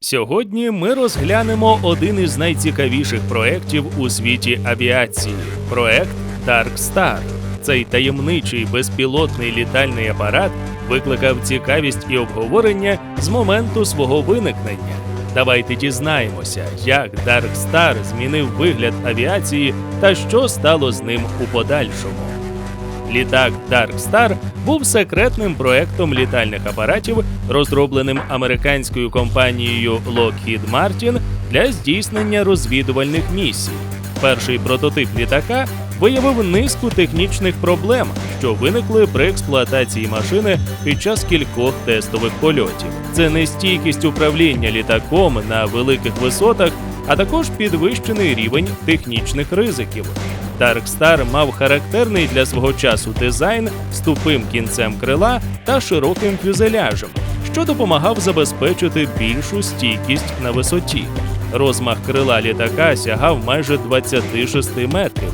Сьогодні ми розглянемо один із найцікавіших проєктів у світі авіації проект Dark Star. Цей таємничий безпілотний літальний апарат викликав цікавість і обговорення з моменту свого виникнення. Давайте дізнаємося, як Dark Star змінив вигляд авіації та що стало з ним у подальшому. Літак Dark Star був секретним проектом літальних апаратів, розробленим американською компанією Lockheed Martin для здійснення розвідувальних місій. Перший прототип літака виявив низку технічних проблем, що виникли при експлуатації машини під час кількох тестових польотів. Це нестійкість управління літаком на великих висотах, а також підвищений рівень технічних ризиків. Dark Star мав характерний для свого часу дизайн з тупим кінцем крила та широким фюзеляжем, що допомагав забезпечити більшу стійкість на висоті. Розмах крила літака сягав майже 26 метрів.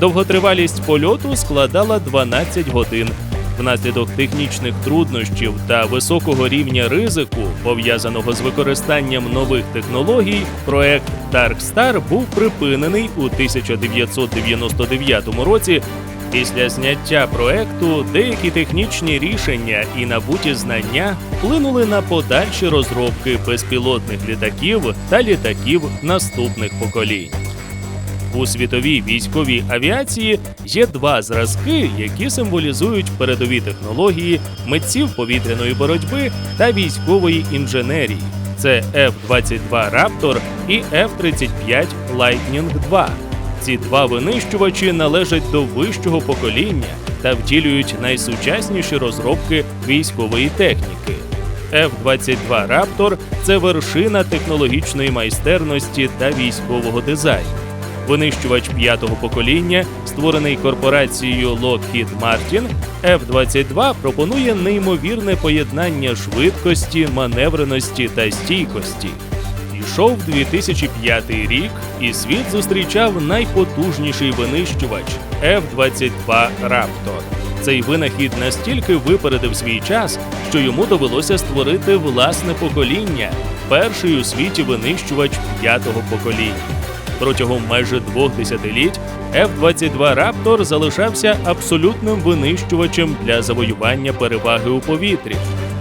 Довготривалість польоту складала 12 годин. Внаслідок технічних труднощів та високого рівня ризику, пов'язаного з використанням нових технологій, проект Dark Star був припинений у 1999 році. Після зняття проекту деякі технічні рішення і набуті знання вплинули на подальші розробки безпілотних літаків та літаків наступних поколінь. У світовій військовій авіації є два зразки, які символізують передові технології митців повітряної боротьби та військової інженерії. Це F-22 Raptor і F-35 Lightning II. Ці два винищувачі належать до вищого покоління та втілюють найсучасніші розробки військової техніки. F-22 Raptor – це вершина технологічної майстерності та військового дизайну. Винищувач п'ятого покоління, створений корпорацією Lockheed Martin, F-22 пропонує неймовірне поєднання швидкості, маневреності та стійкості. Ішов 2005 рік, і світ зустрічав найпотужніший винищувач F-22 Raptor. Цей винахід настільки випередив свій час, що йому довелося створити власне покоління, перший у світі винищувач п'ятого покоління. Протягом майже двох десятиліть F-22 Raptor залишався абсолютним винищувачем для завоювання переваги у повітрі,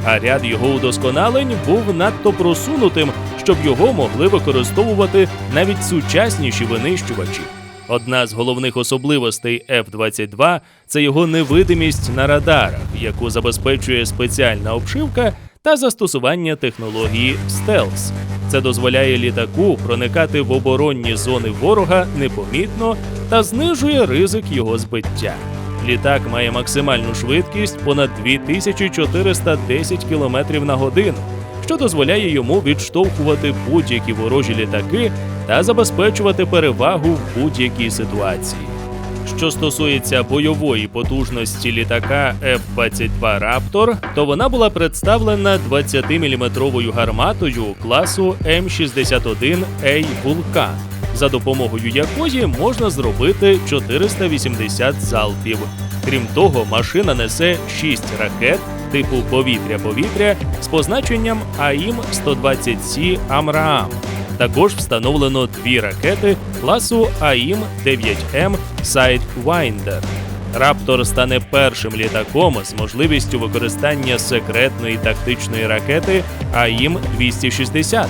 а ряд його удосконалень був надто просунутим, щоб його могли використовувати навіть сучасніші винищувачі. Одна з головних особливостей F-22 – це його невидимість на радарах, яку забезпечує спеціальна обшивка та застосування технології стелс. Це дозволяє літаку проникати в оборонні зони ворога непомітно та знижує ризик його збиття. Літак має максимальну швидкість понад 2410 км на годину, що дозволяє йому відштовхувати будь-які ворожі літаки та забезпечувати перевагу в будь-якій ситуації. Що стосується бойової потужності літака F-22 Raptor, то вона була представлена 20-мм гарматою класу М61A Vulcan, за допомогою якої можна зробити 480 залпів. Крім того, машина несе 6 ракет типу повітря-повітря з позначенням АІМ-120С Амраам. Також встановлено дві ракети класу АІМ-9М Sidewinder. Раптор стане першим літаком з можливістю використання секретної тактичної ракети АІМ-260.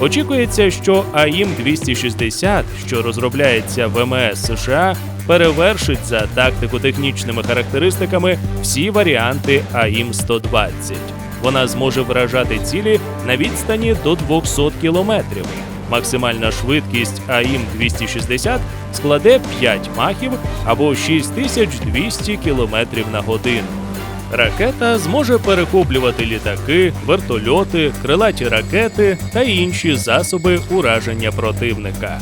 Очікується, що АІМ-260, що розробляється ВМС США, перевершить за тактико-технічними характеристиками всі варіанти АІМ-120. Вона зможе вражати цілі на відстані до 200 кілометрів. Максимальна швидкість АІМ-260 складе 5 махів або 6200 км на годину. Ракета зможе перехоплювати літаки, вертольоти, крилаті ракети та інші засоби ураження противника.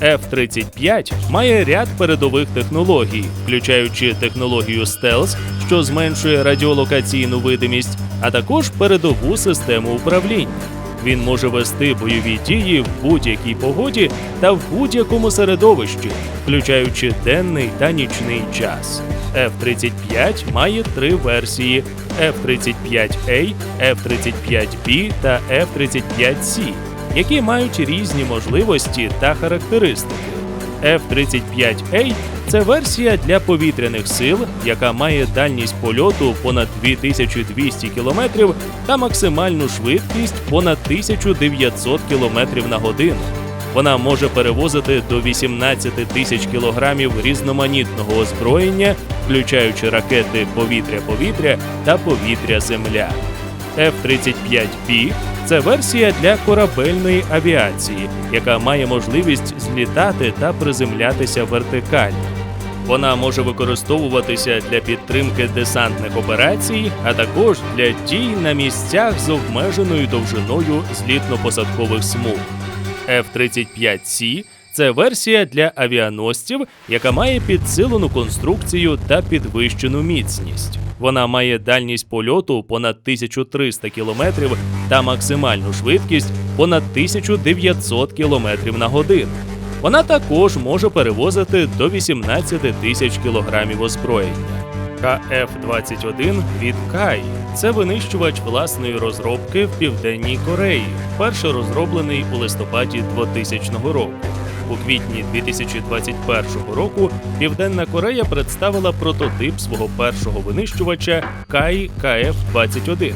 F-35 має ряд передових технологій, включаючи технологію стелс, що зменшує радіолокаційну видимість, а також передову систему управління. Він може вести бойові дії в будь-якій погоді та в будь-якому середовищі, включаючи денний та нічний час. F-35 має три версії: F-35A, F-35B та F-35C, які мають різні можливості та характеристики. F-35A – це версія для повітряних сил, яка має дальність польоту понад 2200 км та максимальну швидкість понад 1900 км на годину. Вона може перевозити до 18 тисяч кілограмів різноманітного озброєння, включаючи ракети повітря-повітря та повітря-земля. F-35B – це версія для корабельної авіації, яка має можливість злітати та приземлятися вертикально. Вона може використовуватися для підтримки десантних операцій, а також для дій на місцях з обмеженою довжиною злітно-посадкових смуг. F-35C – це версія для авіаносців, яка має підсилену конструкцію та підвищену міцність. Вона має дальність польоту понад 1300 км та максимальну швидкість понад 1900 км на годину. Вона також може перевозити до 18 тисяч кілограмів озброєння. КФ-21 від Кай це винищувач власної розробки в Південній Кореї, вперше розроблений у листопаді 2000 року. У квітні 2021 року Південна Корея представила прототип свого першого винищувача Кай КФ-21.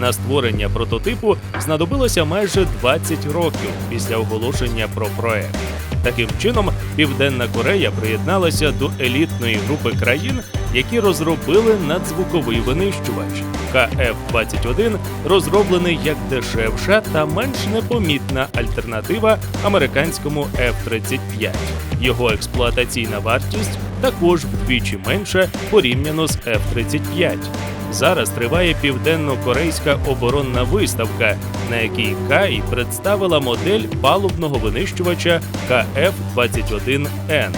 На створення прототипу знадобилося майже 20 років після оголошення про проект. Таким чином, Південна Корея приєдналася до елітної групи країн, які розробили надзвуковий винищувач. КФ-21 розроблений як дешевша та менш непомітна альтернатива американському F-35. Його експлуатаційна вартість також вдвічі менша порівняно з F-35. Зараз триває південно-корейська оборонна виставка, на якій Кай представила модель палубного винищувача КФ-21Н.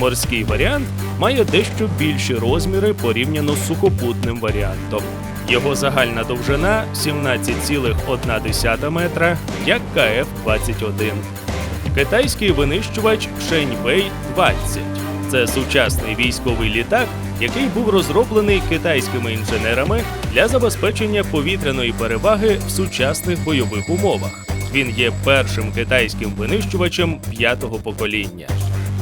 Морський варіант має дещо більші розміри порівняно з сухопутним варіантом. Його загальна довжина 17,1 метра, як КФ-21. Китайський винищувач Шеньвей 20 це сучасний військовий літак, який був розроблений китайськими інженерами для забезпечення повітряної переваги в сучасних бойових умовах. Він є першим китайським винищувачем п'ятого покоління.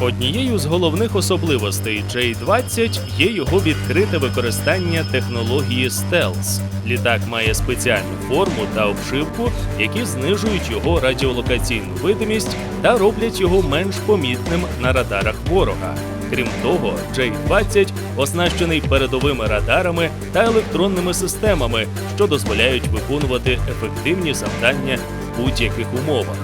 Однією з головних особливостей J-20 є його відкрите використання технології стелс. Літак має спеціальну форму та обшивку, які знижують його радіолокаційну видимість та роблять його менш помітним на радарах ворога. Крім того, J-20 оснащений передовими радарами та електронними системами, що дозволяють виконувати ефективні завдання в будь-яких умовах.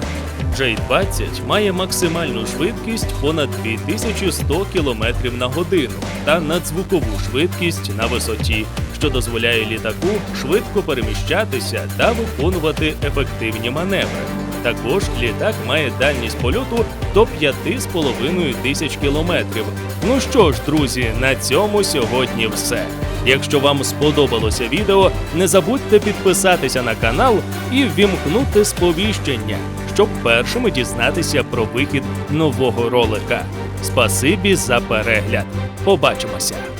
J-20 має максимальну швидкість понад 2100 км на годину та надзвукову швидкість на висоті, що дозволяє літаку швидко переміщатися та виконувати ефективні маневри. Також літак має дальність польоту до 5,5 тисяч кілометрів. Ну що ж, друзі, на цьому сьогодні все. Якщо вам сподобалося відео, не забудьте підписатися на канал і ввімкнути сповіщення, щоб першими дізнатися про вихід нового ролика. Спасибі за перегляд. Побачимося!